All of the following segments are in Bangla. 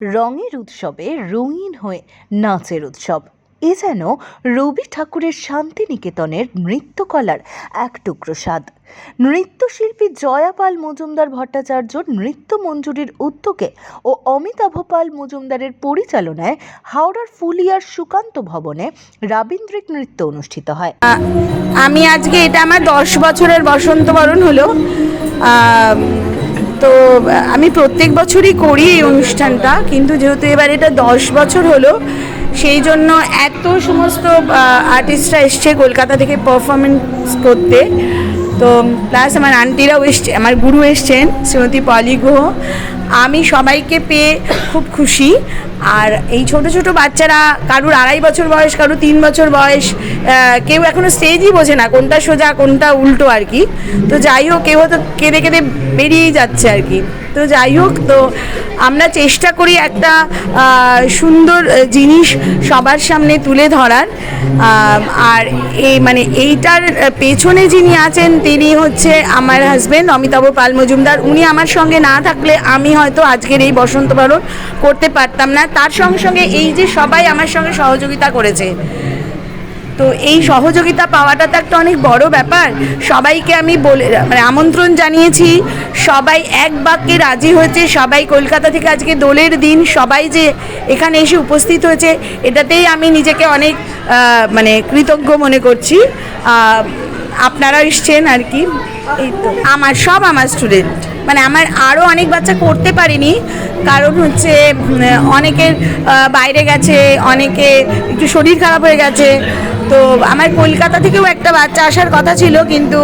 রঙের উৎসবে রঙিন হয়ে নাচের উৎসব। এ যেন রবি ঠাকুরের শান্তিনিকেতনের নৃত্যকলার এক টুকরো স্বাদ। নৃত্যশিল্পী জয়াপাল মজুমদার ভট্টাচার্য নৃত্য মঞ্জুরির উদ্যোগে ও অমিতাভ পাল মজুমদারের পরিচালনায় হাওড়ার ফুলিয়ার সুকান্ত ভবনে রাবীন্দ্রিক নৃত্য অনুষ্ঠিত হয়। আমি আজকে এটা আমার দশ বছরের বসন্ত বরণ হলো তো, আমি প্রত্যেক বছরই করি এই অনুষ্ঠানটা, কিন্তু যেহেতু এবার এটা দশ বছর হলো, সেই জন্য এত সমস্ত আর্টিস্টরা এসছে কলকাতা থেকে পারফরমেন্স করতে। তো প্লাস আমার আন্টিরাও এসছে, আমার গুরু এসছেন, শ্রীমতী পলি গুহ। আমি সবাইকে পেয়ে খুব খুশি। আর এই ছোট ছোট বাচ্চারা, কারুর আড়াই বছর বয়স, কারুর তিন বছর বয়স কেউ এখনও স্টেজই বোঝে না কোনটা সোজা, কোনটা উল্টো আর কি। তো যাই হোক, কেউ তো কেঁদে কেঁদে বেরিয়েই যাচ্ছে আর কি। তো যাই হোক, তো আমরা চেষ্টা করি একটা সুন্দর জিনিস সবার সামনে তুলে ধরার। আর এই মানে এইটার পেছনে যিনি আছেন, তিনি হচ্ছে আমার হাজবেন্ড অমিতাভ পাল মজুমদার। উনি আমার সঙ্গে না থাকলে আমি হয়তো আজকের এই বসন্ত বরণ করতে পারতাম না। তার সঙ্গে সঙ্গে এই যে সবাই আমার সঙ্গে সহযোগিতা করেছে। তো এই সহযোগিতা পাওয়াটা তো একটা অনেক বড় ব্যাপার। সবাইকে আমি বলে মানে আমন্ত্রণ জানিয়েছি। সবাই এক বাক্যে রাজি হয়েছে। সবাই কলকাতা থেকে আজকে দোলের দিন সবাই যে এখানে এসে উপস্থিত হয়েছে, এটাতেই আমি নিজেকে অনেক মানে কৃতজ্ঞ মনে করছি। আপনারা এসছেন আর কি। এই তো, আমার সব আমার স্টুডেন্ট মানে আমার আরও অনেক বাচ্চা করতে পারিনি, কারণ হচ্ছে অনেকের বাইরে গেছে, অনেকে একটু শরীর খারাপ হয়ে গেছে। তো আমার কলকাতা থেকেও একটা বাচ্চা আসার কথা ছিল, কিন্তু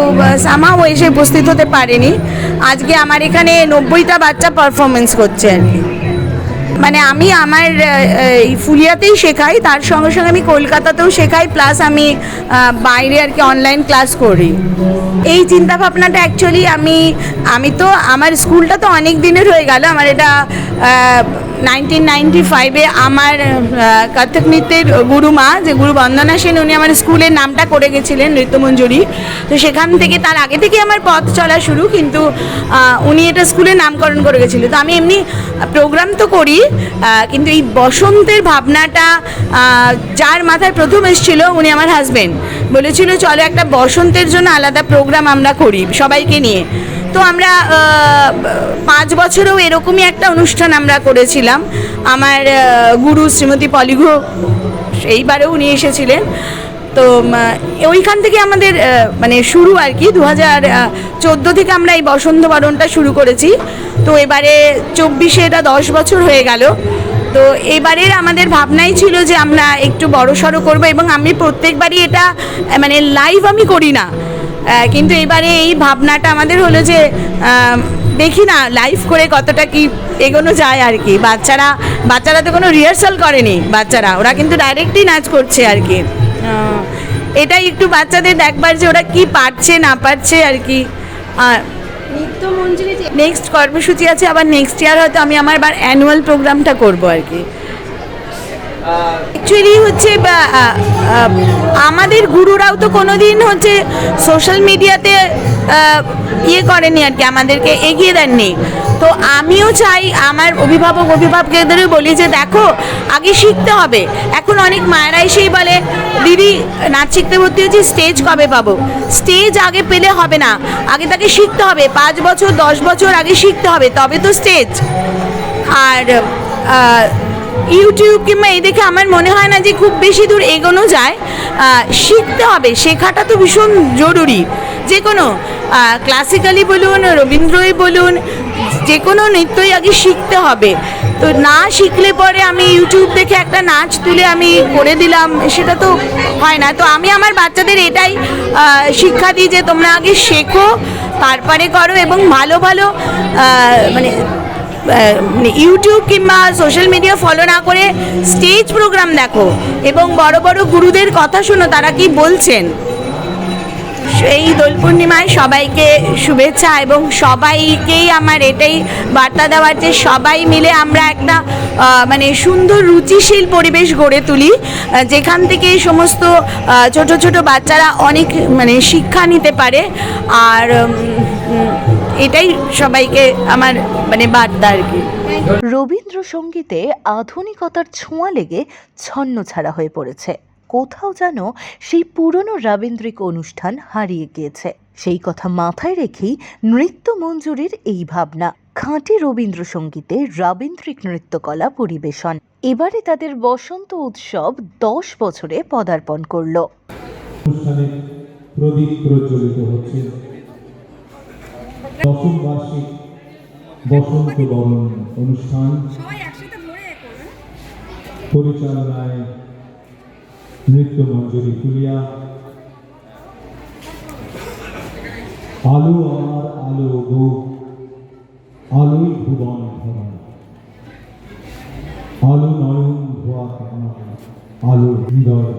সামাও এসে উপস্থিত হতে পারেনি। আজকে আমার এখানে নব্বইটা বাচ্চা পারফরমেন্স করছে আর কি। মানে আমি আমার ফুলিয়াতেই শেখাই, তার সঙ্গে সঙ্গে আমি কলকাতাতেও শেখাই প্লাস আমি বাইরে আর কি অনলাইন ক্লাস করি। এই চিন্তা ভাবনাটা অ্যাকচুয়ালি আমি আমি তো, আমার স্কুলটা তো অনেক দিনের হয়ে গেল, আমার এটা নাইনটিন নাইনটি ফাইভে আমার কত্থক নৃত্যের গুরুমা যে গুরু বন্দনা সেন, উনি আমার স্কুলের নামটা করে গেছিলেন নৃত্যমঞ্জুরি। তো সেখান থেকে তার আগে থেকে আমার পথ চলা শুরু, কিন্তু উনি এটা স্কুলের নামকরণ করে গেছিল তো আমি এমনি প্রোগ্রাম তো করি কিন্তু এই বসন্তের ভাবনাটা যার মাথায় প্রথম এসেছিল উনি আমার হাজবেন্ড বলেছিল, চলো একটা বসন্তের জন্য আলাদা প্রোগ্রাম আমরা করি, সবাইকে নিয়ে। তো আমরা পাঁচ বছরেও এরকমই একটা অনুষ্ঠান আমরা করেছিলাম। আমার গুরু শ্রীমতী পলিঘু এইবারেও উনি এসেছিলেন। তো ওইখান থেকে আমাদের মানে শুরু আর কি দু হাজার চোদ্দ থেকে আমরা এই বসন্ত বরণটা শুরু করেছি। তো এবারে চব্বিশে এটা দশ বছর হয়ে গেল। তো এবারের আমাদের ভাবনাই ছিল যে আমরা একটু বড় সড়ো করব এবং আমি প্রত্যেকবারই এটা মানে লাইভ আমি করি না। কিন্তু এবারে এই ভাবনাটা আমাদের হলো যে দেখি না লাইভ করে কতটা কি এগোনো যায় আর কি। বাচ্চারা বাচ্চারা তো কোনো রিহার্সাল করেনি বাচ্চারা। ওরা কিন্তু ডাইরেক্টই নাচ করছে আর কি। এটাই একটু বাচ্চাদের দেখবার যে ওরা কি পারছে না পারছে আর কি। আর নেক্সট কর্মসূচি আছে আবার নেক্সট ইয়ার হয়তো আমি আমার অ্যানুয়াল প্রোগ্রামটা করব আর কি। অ্যাকচুয়ালি হচ্ছে আমাদের গুরুরাও তো কোনোদিন হচ্ছে সোশ্যাল মিডিয়াতে ইয়ে করেনি আর কি, আমাদেরকে এগিয়ে দেননি। তো আমিও চাই আমার অভিভাবক অভিভাবকদেরও বলি যে দেখো, আগে শিখতে হবে। এখন অনেক মায়েরা এসেই বলে, দিদি, নাচ শিখতে ভর্তি হয়েছি স্টেজ কবে পাবো? স্টেজ আগে পেলে হবে না। আগে তাকে শিখতে হবে। পাঁচ বছর, দশ বছর আগে শিখতে হবে, তবে তো স্টেজ আর ইউটিউব কিংবা এই দেখে আমার মনে হয় না যে খুব বেশি দূর এগোনো যায়। শিখতে হবে, শেখাটা তো ভীষণ জরুরি। যে কোনো ক্লাসিক্যালি বলুন, রবীন্দ্রই বলুন, যে কোনো নৃত্যই আগে শিখতে হবে। তো না শিখলে পরে আমি ইউটিউব দেখে একটা নাচ তুলে আমি করে দিলাম, সেটা তো হয় না। তো আমি আমার বাচ্চাদের এটাই শিক্ষা দিই যে তোমরা আগে শেখো, তারপরে করো এবং ভালো ভালো মানে ইউটিউব কিংবা সোশ্যাল মিডিয়া ফলো না করে স্টেজ প্রোগ্রাম দেখো এবং বড় বড় গুরুদের কথা শোনো, তারা কি বলছেন? এই দোল পূর্ণিমায় সবাইকে শুভেচ্ছা এবং সবাইকেই আমার এটাই বার্তা দেওয়ার যে সবাই মিলে আমরা একটা মানে সুন্দর রুচিশীল পরিবেশ গড়ে তুলি যেখান থেকে সমস্ত ছোট ছোট বাচ্চারা অনেক মানে শিক্ষা নিতে পারে। আর এটাই সবাইকে আমার মানে বার্তা আর কি। রবীন্দ্রসঙ্গীতে আধুনিকতার ছোঁয়া লেগে ছন্ন ছাড়া হয়ে পড়েছে। কোথাও যেন সেই পুরনো রাবীন্দ্রিক অনুষ্ঠান হারিয়ে গিয়েছে। সেই কথা মাথায় রেখেই নৃত্য মঞ্জুরির এই ভাবনা। খাঁটি রবীন্দ্রসঙ্গীতে রাবীন্দ্রিক নৃত্যকলা পরিবেশন। এবারে তাদের বসন্ত উৎসব দশ বছরে পদার্পণ করল। অনুষ্ঠানে প্রদীপ প্রজ্বলিত হচ্ছে। দশম বার্ষিক বসন্ত বরণ অনুষ্ঠান পরিচালনায় নৃত্য মঞ্জুরি কুলিয়া আলো আমার আলো গো আলোই ভুবন ভরা আলো নয়ন ধোয়া কামনা আলো হৃদয়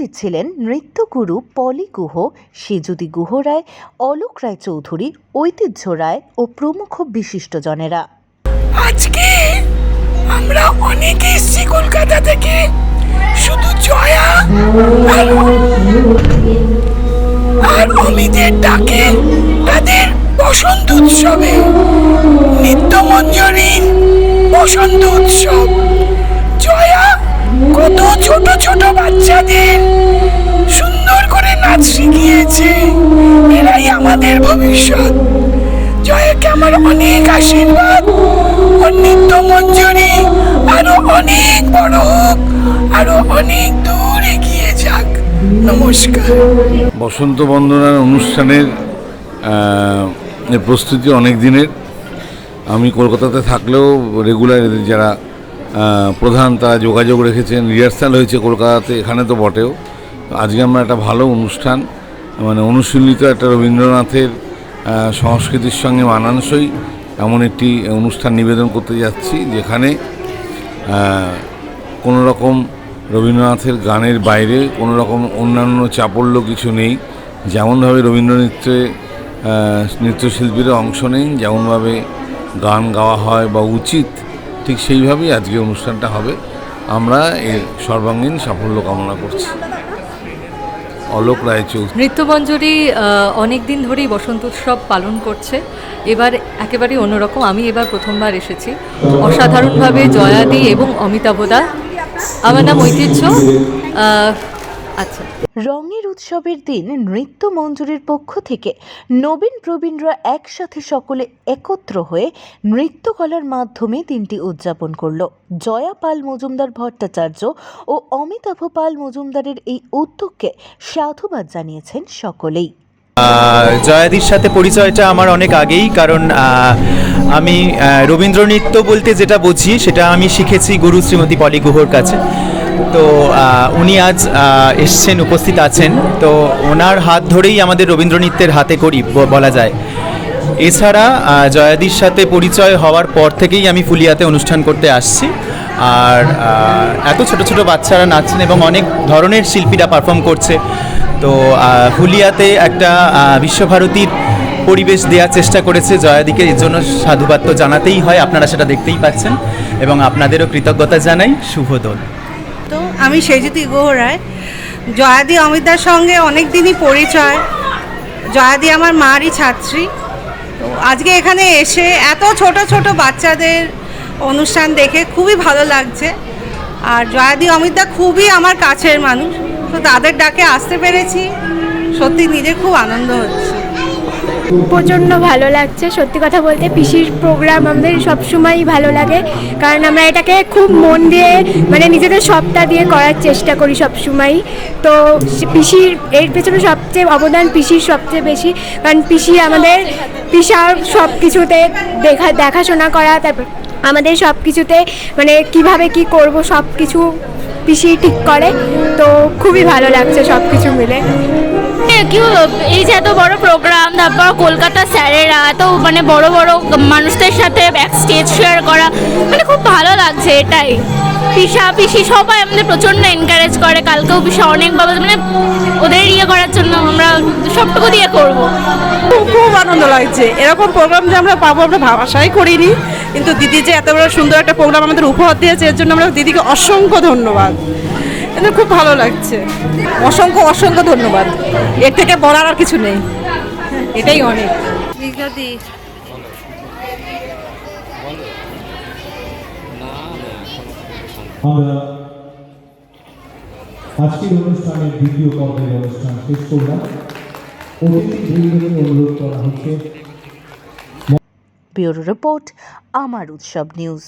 উপস্থিত ছিলেন নৃত্যগুরু পলি গুহ সেজুদি গুহ রায়, অলোক রায় চৌধুরী, ঐতিহ্য রায় ও প্রমুখ বিশিষ্টজনেরা। আজকে আমরা অনেকে কলকাতা থেকে। শুধু জয়া আর অমিতের ডাকে তাদের বসন্ত উৎসবে নিত্য মঞ্জরীর বসন্ত উৎসব। জয়া কত ছোট ছোট বাচ্চাদের সুন্দর করে নাচ শিখিয়েছে। এরাই আমাদের ভবিষ্যৎ। জয়াকে আমার অনেক আশীর্বাদ। ওর নিত্য মঞ্জুরি আরও অনেক বড় হোক, আরও অনেক দূর এগিয়ে যাক। নমস্কার। বসন্ত বন্দনার অনুষ্ঠানের প্রস্তুতি অনেক দিনের। আমি কলকাতাতে থাকলেও রেগুলার যারা প্রধান তারা যোগাযোগ রেখেছেন, রিহার্সাল হয়েছে কলকাতাতে, এখানে তো বটেও। আজকে আমরা একটা ভালো অনুষ্ঠান মানে অনুশীলিত একটা রবীন্দ্রনাথের সংস্কৃতির সঙ্গে মানানসই এমন একটি অনুষ্ঠান নিবেদন করতে যাচ্ছি, যেখানে কোনো রকম রবীন্দ্রনাথের গানের বাইরে কোনো রকম অন্যান্য চাপল্য কিছু নেই। যেমনভাবে রবীন্দ্র নৃত্যে নৃত্যশিল্পীরা অংশ নেন, যেমনভাবে গান গাওয়া হয় বা উচিত ঠিক সেইভাবেই আজকে অনুষ্ঠানটা হবে। আমরা এর সর্বাঙ্গীন সাফল্য কামনা করছি। অলোক রায়চৌধুরী। নৃত্যমঞ্জুরি অনেক দিন ধরেই বসন্ত উৎসব পালন করছে। এবার একেবারে অন্যরকম। আমি এবার প্রথমবার এসেছি। অসাধারণভাবে জয়াদি এবং অমিতাভ অমিতাভদা আমার নাম ঐতিহ্য। আচ্ছা রঙের উৎসবের দিন নৃত্য মঞ্জুরির পক্ষ থেকে নবীন প্রবীণরা একসাথে সকলে একত্র হয়ে নৃত্যকলার মাধ্যমে দিনটি উদযাপন করল। জয়া পাল মজুমদার ভট্টাচার্য ও অমিতাভ পাল মজুমদারের এই উদ্যোগকে সাধুবাদ জানিয়েছেন সকলেই। জয়াদির সাথে পরিচয়টা আমার অনেক আগেই কারণ আমি আহ, রবীন্দ্র নৃত্য বলতে যেটা বুঝি সেটা আমি শিখেছি গুরু শ্রীমতী পলি গুহর কাছে। তো উনি আজ এসছেন, উপস্থিত আছেন। তো ওনার হাত ধরেই আমাদের রবীন্দ্র নৃত্যের হাতে করি বলা যায়। এছাড়া জয়াদির সাথে পরিচয় হওয়ার পর থেকেই আমি ফুলিয়াতে অনুষ্ঠান করতে আসছি। আর এত ছোট ছোট বাচ্চারা নাচছেন এবং অনেক ধরনের শিল্পীরা পারফর্ম করছে। তো ফুলিয়াতে একটা বিশ্বভারতীর পরিবেশ দেওয়ার চেষ্টা করেছে জয়াদিকে। এর জন্য সাধুবাদ তো জানাতেই হয়, আপনারা সেটা দেখতেই পাচ্ছেন। এবং আপনাদেরও কৃতজ্ঞতা জানাই। শুভ দোল। আমি সেজুতি গুহ রায় জয়াদি অমিতার সঙ্গে অনেক দিনই পরিচয়। জয়াদি আমার মারই ছাত্রী। তো আজকে এখানে এসে এত ছোট ছোট বাচ্চাদের অনুষ্ঠান দেখে খুবই ভালো লাগছে। আর জয়াদি অমিতা খুবই আমার কাছের মানুষ। তো তাদের ডাকে আসতে পেরেছি। সত্যি নিজের খুব আনন্দ হচ্ছে। প্রচণ্ড ভালো লাগছে। সত্যি কথা বলতে পিসির প্রোগ্রাম আমাদের সবসময়ই ভালো লাগে। কারণ আমরা এটাকে খুব মন দিয়ে মানে নিজেদের সবটা দিয়ে করার চেষ্টা করি সবসময়ই। তো পিসির, এর পেছনে সবচেয়ে অবদান পিসির সবচেয়ে বেশি। কারণ পিসি আমাদের পিসার সব কিছুতে দেখা, দেখাশোনা করা, তারপর আমাদের সব কিছুতে মানে কীভাবে কি করব সব কিছু পিসি ঠিক করে। তো খুবই ভালো লাগছে সব কিছু মিলে। কেউ এই যে এত বড় প্রোগ্রাম তারপর কলকাতা স্যারেরা, এত মানে বড় বড় মানুষদের সাথে ব্যাক স্টেজ শেয়ার করা মানে খুব ভালো লাগছে এটাই। পিসা পিসি সবাই আমাদের প্রচণ্ড এনকারেজ করে, কালকেও পিসা অনেকভাবে মানে ওদের ইয়ে করার জন্য আমরা সবটুকু দিয়ে করব। খুব খুব আনন্দ লাগছে। এরকম প্রোগ্রাম যে আমরা পাবো, আমরা ভাষাই করিনি। কিন্তু দিদি যে এত বড় সুন্দর একটা প্রোগ্রাম আমাদের উপহার দিয়েছে, এর জন্য আমরা দিদিকে অসংখ্য ধন্যবাদ। এটা খুব ভালো লাগছে। অসংখ্য অসংখ্য ধন্যবাদ। এর থেকে বলার আর কিছু নেই। এটাই অনেক। আমরা আজকের অনুষ্ঠানের দ্বিতীয় পর্বের অনুষ্ঠান শেষ করলাম। অতিথি অনুরোধ করা হচ্ছে। ব্যুরো রিপোর্ট আমার উৎসব নিউজ।